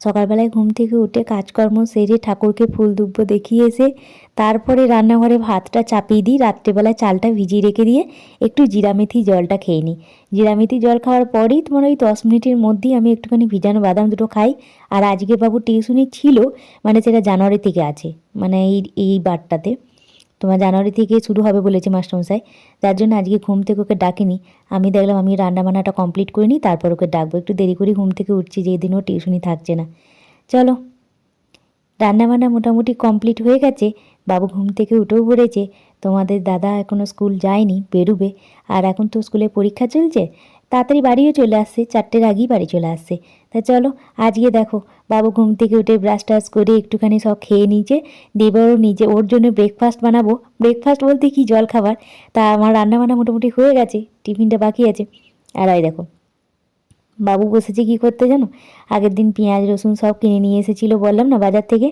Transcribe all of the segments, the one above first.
সকালবেলায় ঘুম থেকে উঠে কাজকর্ম সেরে ঠাকুরকে ফুল দুব্ব দেখিয়ে এসে তারপরে রান্নাঘরে ভাতটা চাপিয়ে দিই। রাত্রেবেলায় চালটা ভিজিয়ে রেখে দিয়ে একটু জিরামেথি জলটা খেয়ে নিই। জিরামেথি জল খাওয়ার পরেই তোমার ওই দশ মিনিটের মধ্যেই আমি একটুখানি ভিজানো বাদাম দুটো খাই। আর আজকে বাবু টিউশনি ছিল মানে সেটা জানুয়ারি থেকে আছে মানে এই এই বারটাতে। তোমার জানুয়ারি থেকে শুরু হবে বলেছে মাস্টারমশাই। যার জন্য আজকে ঘুম থেকে ওকে ডাকিনি। আমি দেখলাম আমি রান্না বান্নাটা কমপ্লিট করে নিই তারপর ওকে ডাকবো। একটু দেরি করে ঘুম থেকে উঠছি যেদিন ও টিউশনি থাকছে না। চলো। রান্নাবান্না মোটামুটি কমপ্লিট হয়ে গেছে। বাবু ঘুম থেকে উঠেও পড়েছে তোমাদের দাদা এখনও স্কুল যায়নি, বেরুবে। আর এখন তো স্কুলে পরীক্ষা চলছে তাড়াতাড়ি বাড়িও চলে আসছে চারটের আগেই বাড়ি চলে আসছে। তা চলো, আজকে দেখো, বাবু ঘুম থেকে উঠে ব্রাশ টাশ করে একটুখানি সব খেয়ে নিয়েছে দেবরও নিজে, ওর জন্য ব্রেকফাস্ট বানাবো। ব্রেকফাস্ট বলতে কি জল খাবার তা আমার রান্না বান্না মোটামুটি হয়ে গেছে, টিফিনটা বাকি আছে। আর ওই দেখো বাবু বসেছে কি করতে জানো? আগের দিন পেঁয়াজ, রসুন সব কিনে নিয়ে এসেছিল বললাম না বাজার থেকে।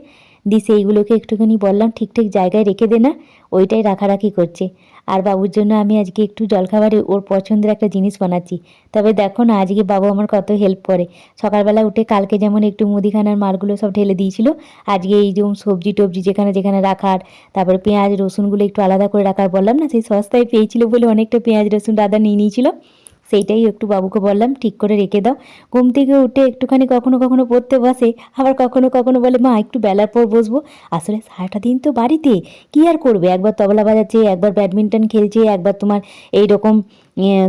দি সেইগুলোকে একটুখানি বললাম, ঠিক ঠিক জায়গায় রেখে দে না, ওইটাই রাখারাখি করছে। আর বাবুর জন্য আমি আজকে একটু জলখাবারে ওর পছন্দের একটা জিনিস বানাচ্ছি। তবে দেখো না, আজকে বাবু আমার কত হেল্প করে। সকালবেলা উঠে কালকে যেমন একটু মুদিখানার মালগুলো সব ঢেলে দিয়েছিল, আজকে এই যেমন সবজি টবজি যেখানে যেখানে রাখার, তারপরে পেঁয়াজ, রসুনগুলো একটু আলাদা করে রাখার বললাম না, সেই সস্তায় পেয়েছিল বলে অনেকটা পেঁয়াজ, রসুন দাদা নিয়ে নিয়েছিল। সেইটাই একটু বাবুকে বললাম, ঠিক করে রেখে দাও। ঘুম থেকে উঠে একটুখানি কখনো কখনো পড়তে বসে, আবার কখনো কখনো বলে, মা, একটু বেলার পর বসবো। আসলে সারাটা দিন তো বাড়িতে, কী আর করবে? একবার তবলা বাজাচ্ছে, একবার ব্যাডমিন্টন খেলছে, একবার তোমার এই রকম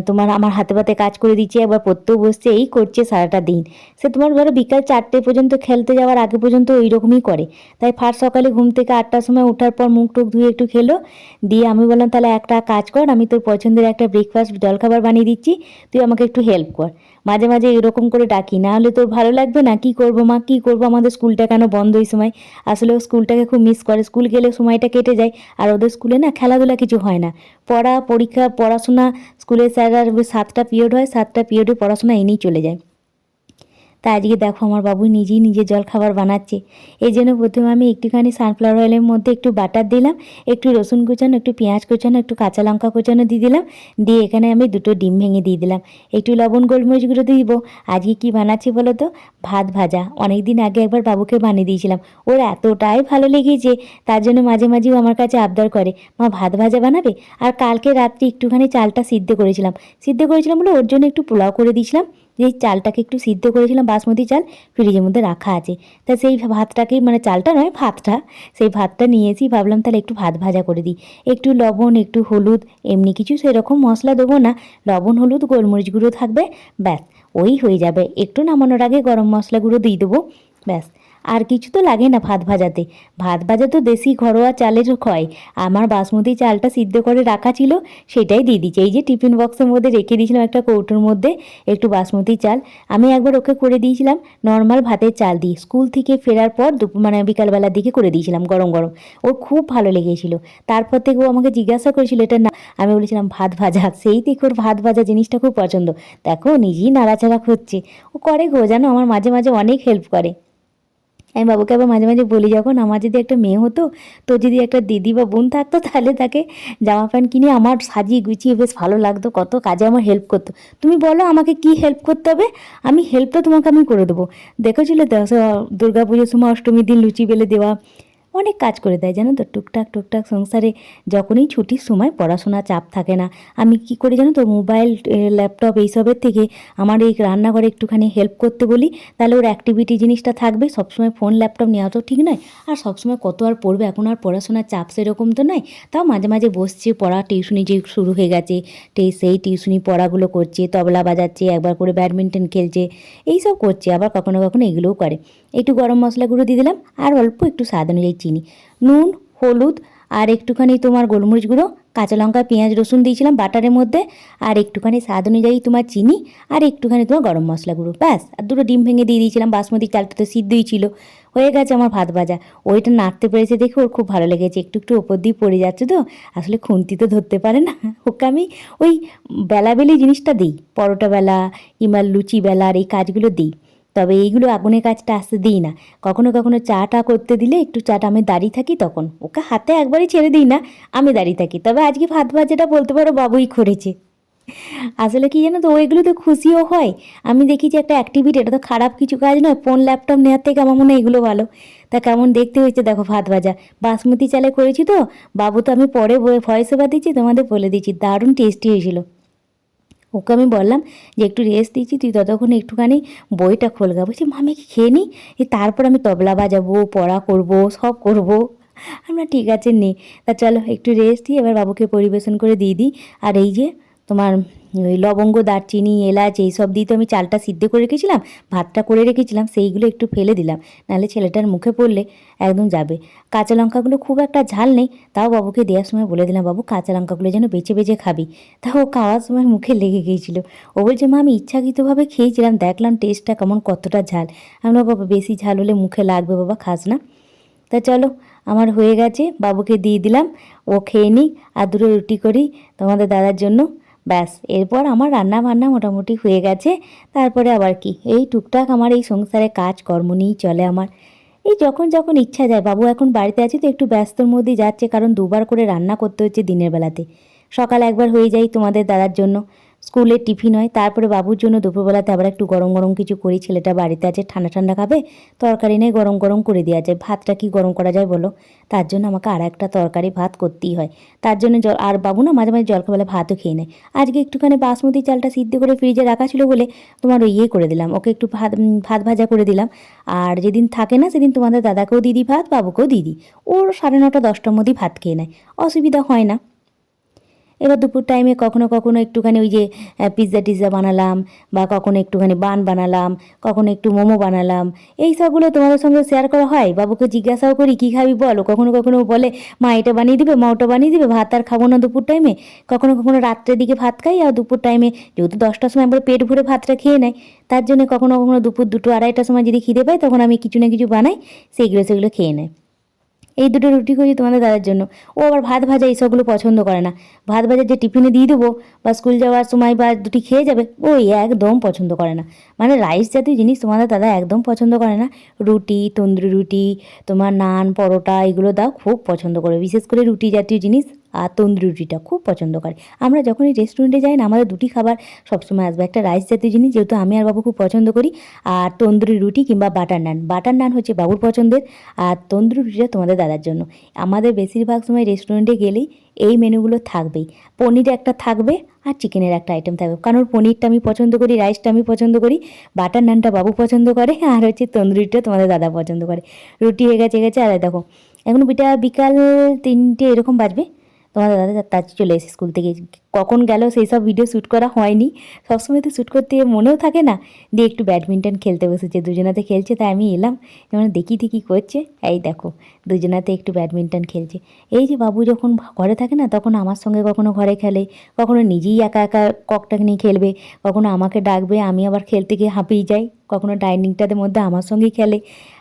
তোমার আমার হাতে পাতে কাজ করে দিচ্ছে, একবার পড়তেও বসছে, এই করছে সারাটা দিন। সে তোমার ধরো বিকাল চারটে পর্যন্ত খেলতে যাওয়ার আগে পর্যন্ত ওই রকমই করে। তাই ফার্স্ট সকালে ঘুম থেকে আটটার সময় ওঠার পর মুখ টুক ধুয়ে একটু খেলো। দিয়ে আমি বললাম, তাহলে একটা কাজ কর, আমি তোর পছন্দের একটা ব্রেকফাস্ট জলখাবার বানিয়ে দিচ্ছি, তুই আমাকে একটু হেল্প কর। মাঝে মাঝে এরকম করে ডাকি। না হলে তোর ভালো লাগবে না? কি করব মা? কি করব? আমাদের স্কুলটা কেন বন্ধ এই সময়? আসলে ও স্কুলটাকে খুব মিস করে। স্কুল গেলে সময়টা কেটে যায়। আর ওদের স্কুলে না খেলাধুলা কিছু হয় না। পড়া, পরীক্ষা, পড়াশোনা স্কুলে স্যার সাতটা পিরিয়ড হয়। সাতটা পিরিয়ডে পড়াশোনা এনেই চলে যায়। তা আজকে দেখো, আমার বাবু নিজেই নিজে জল খাবার বানাচ্ছে। এই জন্য প্রথমে আমি একটুখানি সানফ্লাওয়ার অয়েলের মধ্যে একটু বাটার দিলাম, একটু রসুন কুচানো, একটু পেঁয়াজ কুচানো, একটু কাঁচা লঙ্কা কুচানো দিয়ে দিলাম, দিয়ে এখানে আমি দুটো ডিম ভেঙে দিয়ে দিলাম। একটু লবণ গোলমরিচ গুঁড়ো দিয়ে দিব। আজকে কি বানাচ্ছি বলো তো? ভাত ভাজা। অনেক দিন আগে একবার বাবুকে বানিয়ে দিয়েছিলাম। ওর এতটাই ভালো লেগেছে, তার জন্য মাঝে মাঝেও আমার কাছে আবদার করে, মা, ভাত ভাজা বানাবে? আর কালকে রাত্রে একটুখানি চালটা সিদ্ধ করেছিলাম। সিদ্ধ করেছিলাম বলে ওর জন্য একটু পোলাও করে দিয়েছিলাম। যে চালটাকে একটু সিদ্ধ করেছিলাম বাসমতি চাল, ফ্রিজের মধ্যে রাখা আছে। তা সেই ভাতটাকে মানে চালটা নয়, ভাতটা, সেই ভাতটা নিয়ে এসেই ভাবলাম তাহলে একটু ভাত ভাজা করে দিই। একটু লবণ, একটু হলুদ, এমনি কিছু সেরকম মশলা দেবো না। লবণ, হলুদ, গোলমরিচ গুঁড়ো থাকবে, ব্যাস, ওই হয়ে যাবে। একটু নামানোর আগে গরম মশলা গুঁড়ো দিয়ে দেবো, ব্যাস। আর কিছু তো লাগে না ভাত ভাজাতে। ভাত ভাজা তো দেশি ঘরোয়া চালের হয় আমার বাসমতি চালটা সিদ্ধ করে রাখা ছিল, সেটাই দিয়ে দিচ্ছি এই যে টিফিন বক্সের মধ্যে রেখে দিয়েছিলাম একটা কৌটোর মধ্যে একটু বাসমতি চাল। আমি একবার ওকে করে দিয়েছিলাম নর্মাল ভাতের চাল দিয়ে। স্কুল থেকে ফেরার পর মানে বিকালবেলার দিকে করে দিয়েছিলাম গরম গরম। ওর খুব ভালো লেগেছিল। তারপর থেকে ও আমাকে জিজ্ঞাসা করেছিল, এটা না আমি বলেছিলাম, ভাত ভাজা। সেই থেকে ওর ভাত ভাজা জিনিসটা খুব পছন্দ। দেখো, নিজেই নাড়াচাড়া করছে। ও করে গো, জানো? আমার মাঝে মাঝে অনেক হেল্প করে। আমি বাবুকে আবার মাঝে মাঝে বলি, যখন আমার যদি একটা মেয়ে হতো তো যদি একটা দিদি বা বোন থাকতো, তাহলে তাকে জামা প্যান্ট কিনে আমার সাজিয়ে গুছিয়ে বেশ ভালো লাগতো, কত কাজে আমার হেল্প করতো। তুমি বলো, আমাকে কি হেল্প করতে হবে? আমি হেল্পটা তোমাকে আমি করে দেবো। দেখেছিলে তো দুর্গা পুজোর সময় অষ্টমীর দিন লুচি বেলে দেওয়া অনেক কাজ করে দেয়, জানো তো? টুকটাক টুকটাক সংসারে যখনই ছুটির সময় পড়াশোনা চাপ থাকে না। আমি কি করি জানো তো? মোবাইল ল্যাপটপ এইসবের থেকে আমার এই রান্নাঘরে একটুখানি হেল্প করতে বলি। তাহলে ওর অ্যাক্টিভিটি জিনিসটা থাকবে। সবসময় ফোন ল্যাপটপ নেওয়া তো ঠিক নয়। আর সবসময় কত আর পড়বে? এখন আর পড়াশোনার চাপ সেরকম তো নয়। তাও মাঝে মাঝে বসছে, পড়া টিউশনি যে শুরু হয়ে গেছে সেই টিউশনি পড়াগুলো করছে, তবলা বাজাচ্ছে, একবার করে ব্যাডমিন্টন খেলছে, এইসব করছে, আবার কখনো কখনো এগুলোও করে। একটু গরম মশলা গুঁড়ো দিয়ে দিলাম, আর অল্প একটু স্বাদ অনুযায়ী চিনি। নুন, হলুদ, আর একটুখানি তোমার গোলমরিচ গুঁড়ো, কাঁচা লঙ্কা, পেঁয়াজ, রসুন দিয়েছিলাম বাটারের মধ্যে, আর একটুখানি স্বাদ অনুযায়ী তোমার চিনি, আর একটুখানি তোমার গরম মশলা গুঁড়ো। ব্যাস, আর দুটো ডিম ভেঙে দিয়ে দিয়েছিলাম, বাসমতি চালটা তো সিদ্ধই ছিল। হয়ে গেছে আমার ভাত ভাজা। ওইটা নাড়তে পেরেছে দেখে ওর খুব ভালো লেগেছে, একটু একটু ওপর দিয়ে পড়ে যাচ্ছে তো, আসলে খুন্তি তো ধরতে পারে না। ওকে আমি ওই বেলাবেলি জিনিসটা দিই, পরোটা বেলা, কিংবা লুচি বেলার এই কাজগুলো দিই। তবে এইগুলো আগুনের কাজটা আসতে দিই না। কখনো কখনো চাটা করতে দিলে একটু চাটা আমি দাঁড়িয়ে থাকি তখন। ওকে হাতে একবারই ছেড়ে দিই না, আমি দাঁড়িয়ে থাকি। তবে আজকে ভাত ভাজাটা বলতে পারো বাবুই করেছে। আসলে কি জানো তো, ওইগুলো তো খুশিও হয়। আমি দেখি যে একটা অ্যাক্টিভিটি এটা তো খারাপ কিছু কাজ নয় ফোন ল্যাপটপ নেওয়ার থেকে আমার মনে হয় এগুলো ভালো। তা কেমন দেখতে হয়েছে দেখো ভাত ভাজা। বাসমতি চালে করেছি তো, বাবু তো আমি পরে ভয়েস ওভার দিচ্ছি তোমাদের বলে দিচ্ছি দারুণ টেস্টি হয়েছিল। ওকে আমি বললাম যে, একটু রেস্ট দিচ্ছি তুই ততক্ষণ একটুখানি বইটা খোলগা বলছি মামি কি খেয়ে নিই তারপর আমি তবলা বাজাবো, পড়া করব, সব করব। আমরা ঠিক আছে, নে। তা চলো, একটু রেস্ট দিই এবার বাবুকে পরিবেশন করে দিয়ে দিই। আর এই যে তোমার ওই লবঙ্গ, দারচিনি, এলাচ এইসব দিয়ে তো আমি চালটা সিদ্ধ করে রেখেছিলাম, ভাতটা করে রেখেছিলাম, সেইগুলো একটু ফেলে দিলাম। নাহলে ছেলেটার মুখে পড়লে একদম যাবে। কাঁচা লঙ্কাগুলো খুব একটা ঝাল নেই, তাও বাবুকে দেওয়ার সময় বলে দিলাম, বাবু, কাঁচা লঙ্কাগুলো যেন বেছে বেছে খাবি। তাও ও খাওয়ার সময় মুখে লেগে গিয়েছিল। ও বলছে, মা, আমি ইচ্ছাকৃতভাবে খেয়েছিলাম, দেখলাম টেস্টটা কেমন, কতটা ঝাল। আমরা বাবা, বেশি ঝাল হলে মুখে লাগবে, বাবা, খাস না। তা চলো, আমার হয়ে গেছে, বাবুকে দিয়ে দিলাম, ও খেয়ে নিই আর দুটো রুটি করি তোমাদের দাদার জন্য। ব্যাস, এরপর আমার রান্না বান্না মোটামুটি হয়ে গেছে। তারপরে আবার কি? এই টুকটাক আমার এই সংসারে কাজ কর্ম নিয়েই চলে আমার। এই যখন যখন ইচ্ছা যায়, বাবু এখন বাড়িতে আছে তো একটু ব্যস্তর মধ্যে যাচ্ছে, কারণ দুবার করে রান্না করতে হচ্ছে দিনের বেলাতে। সকাল একবার হয়ে যাই তোমাদের দাদার জন্য। স্কুলের টিফিন হয়, তারপরে বাবুর জন্য দুপুরবেলাতে আবার একটু গরম গরম কিছু করি, ছেলেটা বাড়িতে আছে, ঠান্ডা ঠান্ডা খাবে, তরকারি নেই গরম গরম করে দেওয়া যায়। ভাতটা কি গরম করা যায় বলো? তার জন্য আমাকে আর একটা তরকারি ভাত করতেই হয়। তার জন্য জল আর বাবু না মাঝে মাঝে জলখাবেলা ভাতও খেয়ে নেয়। আজকে একটুখানি বাসমতি চালটা সিদ্ধ করে ফ্রিজে রাখা ছিল বলে তোমার ইয়ে করে দিলাম, ওকে একটু ভাত ভাত ভাজা করে দিলাম। আর যেদিন থাকে না সেদিন তোমাদের দাদাকেও দিদি ভাত, বাবুকেও দিদি ওর সাড়ে নটা দশটার মধ্যেই ভাত খেয়ে নেয়। অসুবিধা হয় না। এবার দুপুর টাইমে কখনো কখনো একটুখানি ওই যে পিৎজা টিৎজা বানালাম বা কখনো একটুখানি বান বানালাম, কখনো একটু মোমো বানালাম। এই সবগুলো তোমাদের সঙ্গে শেয়ার করা হয়? বাবুকে জিজ্ঞাসাও করি, কী খাবি বলো? কখনো কখনো বলে, মা, এটা বানিয়ে দিবে, মা, ওটা বানিয়ে দিবে, ভাত আর খাব না দুপুর টাইমে কখনো কখনো রাত্রের দিকে ভাত খাই, আর দুপুর টাইমে যেহেতু দশটার সময় একবার পেট ভরে ভাতটা খেয়ে নেয়, তার জন্য কখনো কখনো দুপুর দুটো, আড়াইটার সময় যদি খিদে পাই তখন আমি কিছু না কিছু বানাই, সেইগুলো সেগুলো খেয়ে নেয়। এই দুটো রুটি করি তোমাদের দাদার জন্য। ও আবার ভাত ভাজা এইসবগুলো পছন্দ করে না। ভাত ভাজা যে টিফিনে দিয়ে দেবো বা স্কুল যাওয়ার সময় বা দুটি খেয়ে যাবে, ওই একদম পছন্দ করে না। মানে রাইস জাতীয় জিনিস তোমাদের দাদা একদম পছন্দ করে না। রুটি, তন্দুরি রুটি, তোমার নান, পরোটা, এগুলো দাও, খুব পছন্দ করে বিশেষ করে রুটি জাতীয় জিনিস। আর তন্দুরি রুটিটা খুব পছন্দ করে। আমরা যখনই রেস্টুরেন্টে যাই না, আমাদের দুটি খাবার সবসময় আসবে। একটা রাইস জাতীয় জিনিস, যেহেতু আমি আর বাবু খুব পছন্দ করি, আর তন্দুরি রুটি কিংবা বাটার নান বাটার নান হচ্ছে বাবুর পছন্দের, আর তন্দুরি রুটিটা তোমাদের দাদার জন্য। আমাদের বেশিরভাগ সময় রেস্টুরেন্টে গেলেই এই মেনুগুলো থাকবেই। পনির একটা থাকবে আর চিকেনের একটা আইটেম থাকবে। কারণ পনিরটা আমি পছন্দ করি রাইসটা আমি পছন্দ করি বাটার নানটা বাবু পছন্দ করে, আর হচ্ছে তন্দুরিটা তোমাদের দাদা পছন্দ করে। রুটি হয়ে গেছে গেছে, আর দেখো, এখন বিটা বিকাল তিনটে এরকম বাজবে। তোমার দাদা তার চলে এসে স্কুল থেকে কখন গেল সেই সব ভিডিও শ্যুট করা হয়নি। সবসময় তো শ্যুট করতে মনেও থাকে না। দিয়ে একটু ব্যাডমিন্টন খেলতে বসেছে, দুজনাতে খেলছে, তাই আমি এলাম। যেমন দেখি দেখি করছে। এই দেখো, দুজনাতে একটু ব্যাডমিন্টন খেলছে। এই যে বাবু যখন ঘরে থাকে না, তখন আমার সঙ্গে কখনো ঘরে খেলে, কখনো নিজেই একা একা ককটাকে নিয়ে খেলবে, কখনো আমাকে ডাকবে, আমি আবার খেলতে গিয়ে হাঁপিয়ে যাই। কখনো ডাইনিংটাদের মধ্যে আমার সঙ্গেই খেলে।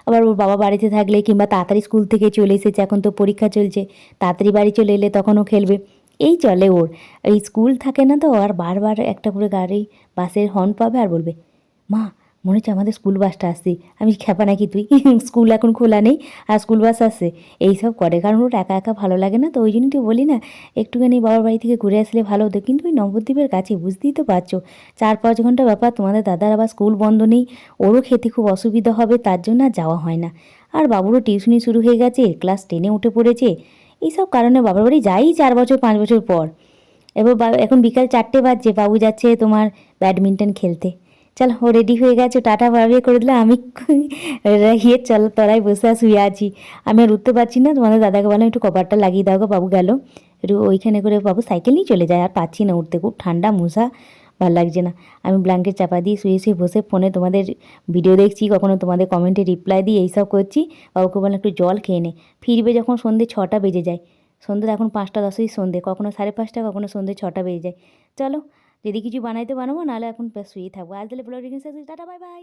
আবার ওর বাবা বাড়িতে থাকলে কিংবা তাড়াতাড়ি স্কুল থেকে চলে এসেছে, এখন তো পরীক্ষা চলছে, তাড়াতাড়ি বাড়ি চলে এলে তখনও খেলবে। এই চলে ওর। এই স্কুল থাকে না তো, আর বারবার একটা করে গাড়ি, বাসের হর্ন পাবে আর বলবে, মা, মনে হচ্ছে আমাদের স্কুল বাসটা আসছে। আমি খেপা নাকি তুই? স্কুল এখন খোলা নেই আর স্কুল বাস আসছে। এইসব করে, কারণ ওর একা একা ভালো লাগে না তো, ওই জন্যই তো বলি না, একটুখানি বাবার বাড়ি থেকে ঘুরে আসলে ভালো হতো। কিন্তু ওই নবদ্বীপের কাছে, বুঝতেই তো পারছ, চার পাঁচ ঘণ্টা ব্যাপার, তোমাদের দাদার আবার স্কুল বন্ধ নেই, ওরও খেতে খুব অসুবিধা হবে, তার জন্য আর যাওয়া হয় না। আর বাবুরও টিউশনি শুরু হয়ে গেছে, ক্লাস টেনে উঠে পড়েছে এইসব কারণে বাবার বাড়ি যাই চার বছর, পাঁচ বছর পর। এবার এখন বিকাল চারটে বাজছে, বাবু যাচ্ছে তোমার ব্যাডমিন্টন খেলতে। চল, ও রেডি হয়ে গেছে, টাটা বাবিয়ে করে দিলে আমি হিয়ে চল তোরাই বসে শুয়ে আছি। আমি আর উঠতে পারছি না, তোমাদের দাদাকে বললাম, একটু কপারটা লাগিয়ে দাও বাবু গেল। একটু ওইখানে করে বাবু সাইকেল নিয়ে চলে যায়, আর পাচ্ছি না উঠতে। খুব ঠান্ডা, মশা। ভালো লাগছে না। আমি ব্ল্যাঙ্কেট চাপা দিয়ে শুয়ে শুয়ে বসে ফোনে তোমাদের ভিডিও দেখছি, কখনো তোমাদের কমেন্টে রিপ্লাই দিই এইসব করছি বাবুকে বললাম একটু জল খেয়ে নে। ফিরবে যখন সন্ধে ছটা বেজে যায়। সন্ধে এখন পাঁচটা দশই সন্ধে, কখনো সাড়ে পাঁচটা, কখনো সন্ধে ছটা বেজে যায়। চলো, যদি কিছু বানাইতে বানাবো নাহলে এখন শুয়ে থাকব। আজ তাহলে ব্লগ টাটা বাই বাই